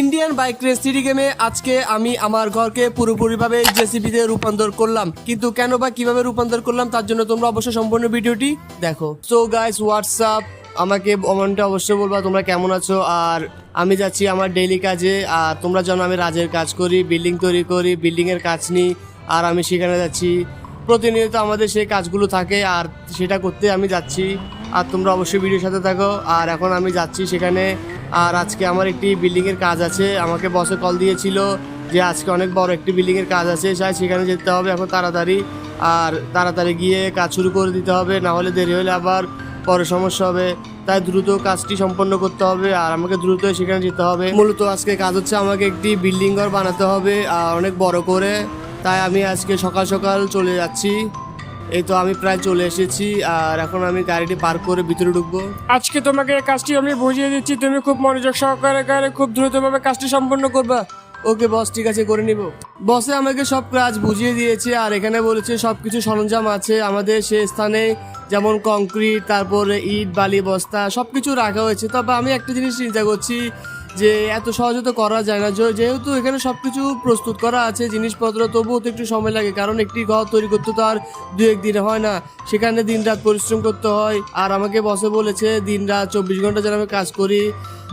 Indian bike race city গেমে আজকে আমি আমার ঘরকে পুরোপুরিভাবে জেসিবিতে রূপান্তর করলাম। কিন্তু কেন বা কীভাবে রূপান্তর করলাম তার জন্য তোমরা অবশ্যই সম্পূর্ণ ভিডিওটি দেখো। সো গাইস হোয়াটসঅ্যাপ আমাকে অমনটা অবশ্যই বলবা তোমরা কেমন আছো? আর আমি যাচ্ছি আমার ডেইলি কাজে। আর তোমরা জানো আমি রাজের কাজ করি বিল্ডিং তৈরি করি বিল্ডিং এর কাজ নিই। আর আমি সেখানে যাচ্ছি। প্রতিনিয়ত আমাদের সেই কাজগুলো থাকে। আর সেটা করতে আমি যাচ্ছি। আর তোমরা অবশ্যই ভিডিওর সাথে থাকো। আর এখন আমি যাচ্ছি সেখানে। আর আজকে আমার একটি বিল্ডিংয়ের কাজ আছে। আমাকে বসে কল দিয়েছিল যে আজকে অনেক বড় একটি বিল্ডিংয়ের কাজ আছে। চাই সেখানে যেতে হবে এখন তাড়াতাড়ি। আর তাড়াতাড়ি গিয়ে কাজ শুরু করে দিতে হবে। না হলে দেরি হলে আবার পরে সমস্যা হবে। তাই দ্রুত কাজটি সম্পন্ন করতে হবে। আর আমাকে দ্রুত সেখানে যেতে হবে। মূলত আজকে কাজ হচ্ছে আমাকে একটি বিল্ডিং ঘর বানাতে হবে। আর অনেক বড় করে। তাই আমি আজকে সকাল সকাল চলে যাচ্ছি। এই তো আমি প্রায় চলে এসেছি আর এখন আমি গাড়িটি পার্ক করে ভিতরে ঢুকবো। আজকে তোমাকে এই কাজটি আমি বুঝিয়ে দিচ্ছি তুমি খুব মনোযোগ সহকারে করে খুব দ্রুতভাবে কাজটি সম্পন্ন করবা। ওকে বস ঠিক আছে করে নিব। বসে আমাকে সব কাজ বুঝিয়ে দিয়েছে আর এখানে বলেছে সব কিছু সরঞ্জাম আছে। আমাদের সে স্থানে যেমন কংক্রিট তারপরে ইট বালি বস্তা সব কিছু রাখা হয়েছে। তবে আমি একটা জিনিস চিন্তা করছি যে এত সহজে তো করা যায় না। যেহেতু এখানে সব কিছু প্রস্তুত করা আছে, জিনিসপত্র, তবুও তো একটু সময় লাগে, কারণ একটি ঘর তৈরি করতে তো আর দু একদিনে হয় না। সেখানে দিন রাত পরিশ্রম করতে হয়। আর আমাকে বসে বলেছে দিন রাত চব্বিশ ঘণ্টা যেন আমি কাজ করি।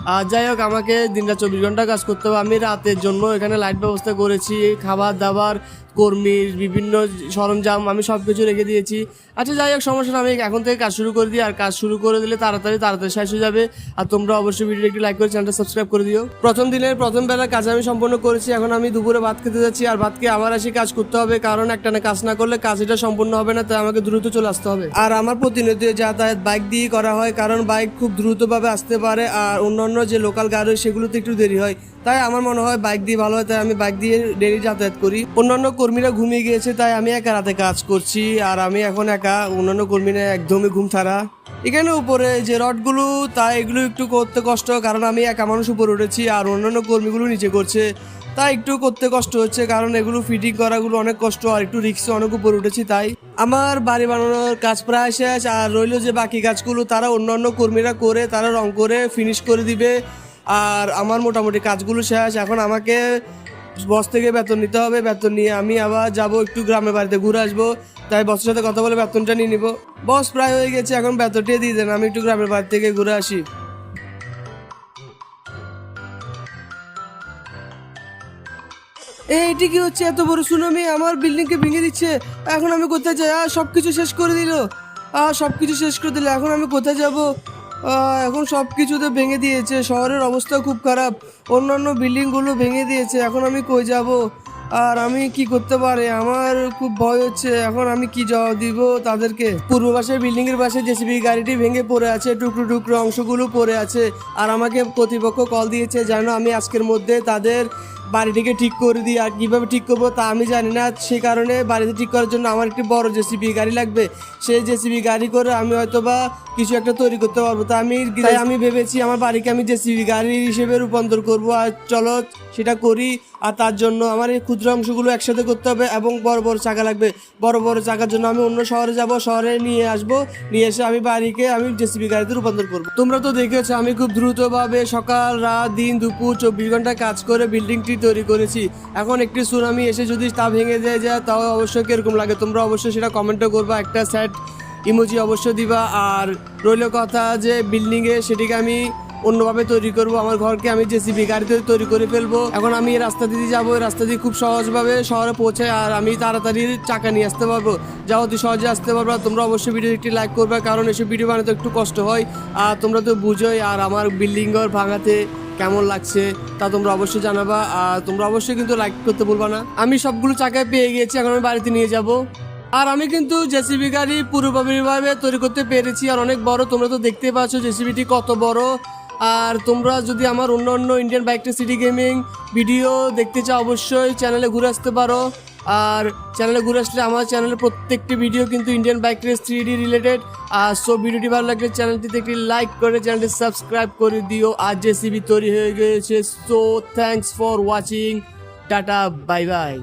আর যাই হোক, আমাকে দিনটা চব্বিশ ঘণ্টা কাজ করতে হবে। আমি রাতের জন্য এখানে লাইট ব্যবস্থা করেছি, খাবার দাবার কর্মীর বিভিন্ন সরঞ্জাম আমি সব কিছু রেখে দিয়েছি। আচ্ছা যাই হোক, সমস্যা আমি এখন থেকে কাজ শুরু করে দিই। আর কাজ শুরু করে দিলে তাড়াতাড়ি তাড়াতাড়ি শেষ হয়ে যাবে। আর তোমরা অবশ্যই ভিডিও একটি লাইক করে চ্যানেলটা সাবস্ক্রাইব করে দিও। প্রথম দিনের প্রথম বেলা কাজ আমি সম্পন্ন করেছি। এখন আমি দুপুরে ভাত খেতে যাচ্ছি আর ভাত খেয়ে আমার আসি কাজ করতে হবে। কারণ একটা না কাজ না করলে কাজ এটা সম্পূর্ণ হবে না, তাই আমাকে দ্রুত চলে আসতে হবে। আর আমার প্রতিনিয়ত যাতায়াত বাইক দিয়ে করা হয়, কারণ বাইক খুব দ্রুতভাবে আসতে পারে আর অন্যান্য যে লোকাল গাড়ি সেগুলোতে একটু দেরি হয়। তাই আমার মনে হয় বাইক দিয়ে ভালো হয়, তাই আমি বাইক দিয়ে ডেলি যাতায়াত করি। অন্যান্য কর্মীরা ঘুমিয়ে গিয়েছে, তাই আমি একা রাতে কাজ করছি, আর আমি এখন একা, অন্যান্য কর্মীরা একদমই ঘুম ছাড়া। এখানে উপরে যে রডগুলো তা এগুলো একটু করতে কষ্ট, কারণ আমি একা মানুষ উপরে উঠেছি, আর অন্যান্য কর্মীগুলো নিচে করছে। তাই একটু করতে কষ্ট হচ্ছে, কারণ এগুলো ফিটিং করাগুলো অনেক কষ্ট আর একটু রিক্সে অনেক উপরে উঠেছি, তাই আমার বাড়ি বানানোর কাজ প্রায় শেষ আর রইল যে বাকি কাজগুলো তারা অন্যান্য কর্মীরা করে, তারা রং করে ফিনিশ করে দিবে আর আমার মোটামুটি কাজগুলো শেষ। এখন আমাকে বস থেকে বেতন নিতে হবে, বেতন নিয়ে আমি আবার যাব একটু গ্রামের বাড়িতে ঘুরে আসব, তাই বসের সাথে কথা বলে বেতনটা নিয়ে নিব। বস প্রায় হয়ে গেছে, এখন বেতনটা দিয়ে দেন, আমি একটু গ্রামের বাড়ি থেকে ঘুরে আসি। এই এটি কি হচ্ছে? এত বড় সুনামি আমার বিল্ডিং কে ভেঙে দিচ্ছে। এখন আমি কোথায় যাই? আর সব কিছু শেষ করে দিল। আর সব কিছু শেষ করে দিল। এখন আমি কোথায় যাব? এখন সব কিছুতে ভেঙে দিয়েছে। শহরের অবস্থা খুব খারাপ। অন্যান্য বিল্ডিংগুলো ভেঙে দিয়েছে। এখন আমি কই যাব? আর আমি কি করতে পারি? আমার খুব ভয় হচ্ছে। এখন আমি কি জবাব দিব তাদেরকে? পূর্ব পাশের বিল্ডিং এর পাশে জেসিবি গাড়িটি ভেঙে পড়ে আছে। টুকরো টুকরো অংশগুলো পড়ে আছে। আর আমাকে কর্তৃপক্ষ কল দিয়েছে যেন আমি আজকের মধ্যে তাদের বাড়িটিকে ঠিক করে দিই আর কীভাবে ঠিক করব তা আমি জানি না। সে কারণে বাড়িতে ঠিক করার জন্য আমার একটি বড় জেসিবি গাড়ি লাগবে। সেই জেসিবি গাড়ি করে আমি হয়তো বা কিছু একটা তৈরি করতে পারব। তা আমি তাই আমি ভেবেছি আমার বাড়িকে আমি জেসিবি গাড়ি হিসেবে রূপান্তর করব। আর চলো সেটা করি। আর তার জন্য আমার এই ক্ষুদ্র অংশগুলো একসাথে করতে হবে এবং বড় বড় চাকা লাগবে। বড় বড় চাকার জন্য আমি অন্য শহরে যাব। শহরে নিয়ে আসব। নিয়ে এসে আমি বাড়িকে আমি জেসিবি গাড়িতে রূপান্তর করব। তোমরা তো দেখেছ আমি খুব দ্রুতভাবে সকাল রাত দিন দুপুর চব্বিশ ঘণ্টা কাজ করে বিল্ডিংটি তৈরি করেছি। এখন একটি সুনামি এসে যদি তা ভেঙে যায়, তাও অবশ্যই কীরকম লাগে? তোমরা অবশ্যই সেটা কমেন্টও করবা, একটা স্যাট ইমোজি অবশ্যই দিবা। আর রইল কথা যে বিল্ডিংয়ে সেটিকে আমি অন্যভাবে তৈরি করব, আমার ঘরকে আমি জেসিবি গাড়িতে তৈরি করে ফেলব। এখন আমি রাস্তা দিয়ে যাব রাস্তা দিয়ে খুব সহজভাবে শহরে পৌঁছে আর আমি তাড়াতাড়ি চাকা নিয়ে আসতে পারব। যা অতি সহজে আসতে পারব, তোমরা অবশ্যই ভিডিও একটি লাইক করবে, কারণ এসব ভিডিও বানাতে একটু কষ্ট হয়। আর তোমরা তো বুঝোই, আর আমার বিল্ডিং ঘর ভাঙাতে কেমন লাগছে তা তোমরা অবশ্যই জানাবা, আর তোমরা অবশ্যই কিন্তু লাইক করতে বলবা না। আমি সবগুলো চাকায় পেয়ে গিয়েছি, এখন আমি বাড়িতে নিয়ে যাব। আর আমি কিন্তু জেসিবি গাড়ি পুরোপুরিভাবে তৈরি করতে পেরেছি, আর অনেক বড়, তোমরা তো দেখতে পাচ্ছ জেসিবিটি কত বড়। আর তোমরা যদি আমার অন্য অন্য ইন্ডিয়ান বাইকটা সিটি গেমিং ভিডিও দেখতে চাও, অবশ্যই চ্যানেলে ঘুরে আসতে পারো। আর চ্যানেলে ঘুরে আসলে আমার চ্যানেলের প্রত্যেকটি ভিডিও কিন্তু Indian bike race three D related আর সো ভিডিওটি ভালো লাগলে চ্যানেলটিতে একটি লাইক করে চ্যানেলটি সাবস্ক্রাইব করে দিও। আর জেসিবি তৈরি হয়ে গেছে so thanks for watching tata bye bye